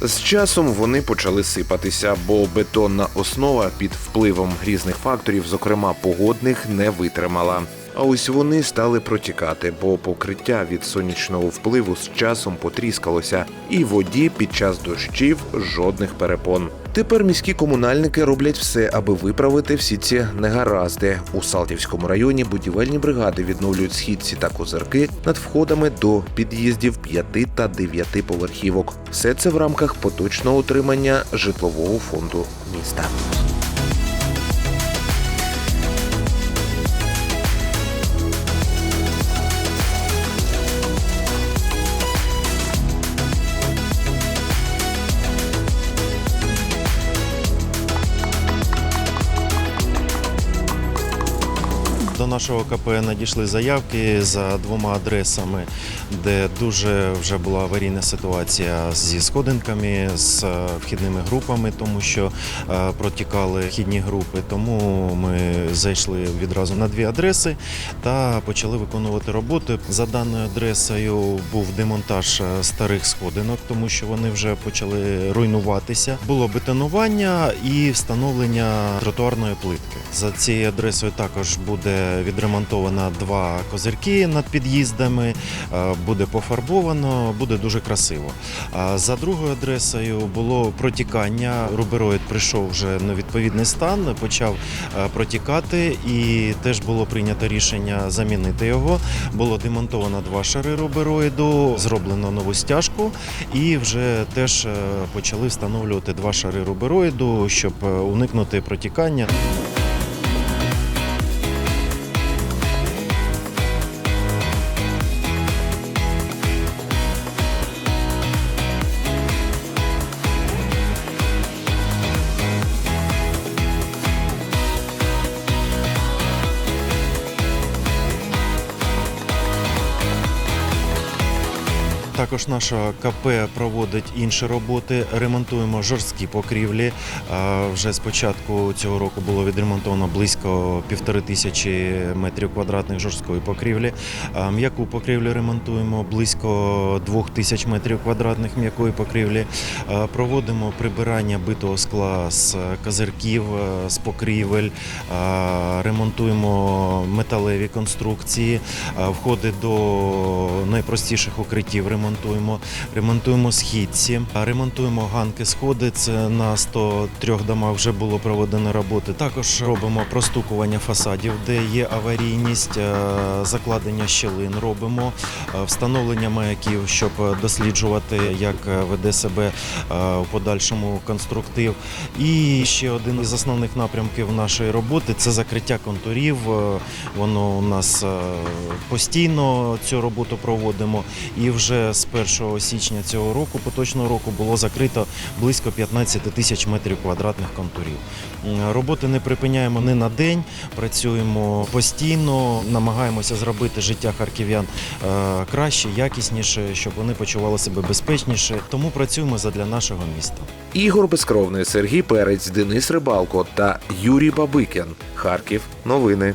З часом вони почали сипатися, бо бетонна основа під впливом різних факторів, зокрема погодних, не витримала. А ось вони стали протікати, бо покриття від сонячного впливу з часом потріскалося, і воді під час дощів жодних перепон. Тепер міські комунальники роблять все, аби виправити всі ці негаразди. У Салтівському районі будівельні бригади відновлюють східці та козирки над входами до під'їздів 5 та 9 поверхівок. Все це в рамках поточного утримання житлового фонду міста. До нашого КП надійшли заявки за двома адресами, де дуже вже була аварійна ситуація зі сходинками, з е, вхідними групами, тому що е, протікали вхідні групи. Тому ми зайшли відразу на дві адреси та почали виконувати роботи. За даною адресою був демонтаж е, старих сходинок, тому що вони вже почали руйнуватися. Було бетонування і встановлення тротуарної плитки. За цією адресою також буде відремонтовано два козирки над під'їздами, е, буде пофарбовано, буде дуже красиво. За другою адресою було протікання. Рубероїд прийшов вже на відповідний стан, почав е, протікати, і теж було прийнято рішення замінити його. Було демонтовано два шари рубероїду, зроблено нову стяжку, і вже теж е, почали встановлювати два шари рубероїду, щоб уникнути протікання. Також наша КП проводить інші роботи. Ремонтуємо жорсткі покрівлі. Вже з початку цього року було відремонтовано близько півтори тисячі метрів квадратних жорсткої покрівлі. М'яку покрівлю ремонтуємо близько двох тисяч метрів квадратних м'якої покрівлі. Проводимо прибирання битого скла з козирків, з покрівель. Ремонтуємо металеві конструкції. Входи до найпростіших укриттів ремонтуємо. Ремонтуємо східці, ремонтуємо ганки сходи. Це на 103 домах вже було проведено роботи. Також робимо простукування фасадів, де є аварійність, е, закладення щілин робимо, е, встановлення маяків, щоб досліджувати, як е, веде себе в подальшому конструктив. І ще один із основних напрямків нашої роботи це закриття контурів. Воно у нас постійно цю роботу проводимо. І вже з 1 січня цього року, поточного року, було закрито близько 15 тисяч метрів квадратних контурів. Роботи не припиняємо ні на день, працюємо постійно, намагаємося зробити життя харків'ян е, краще, якісніше, щоб вони почували себе безпечніше. Тому працюємо задля нашого міста. Ігор Безкровний, Сергій Перець, Денис Рибалко та Юрій Бабикін. Харків. Новини.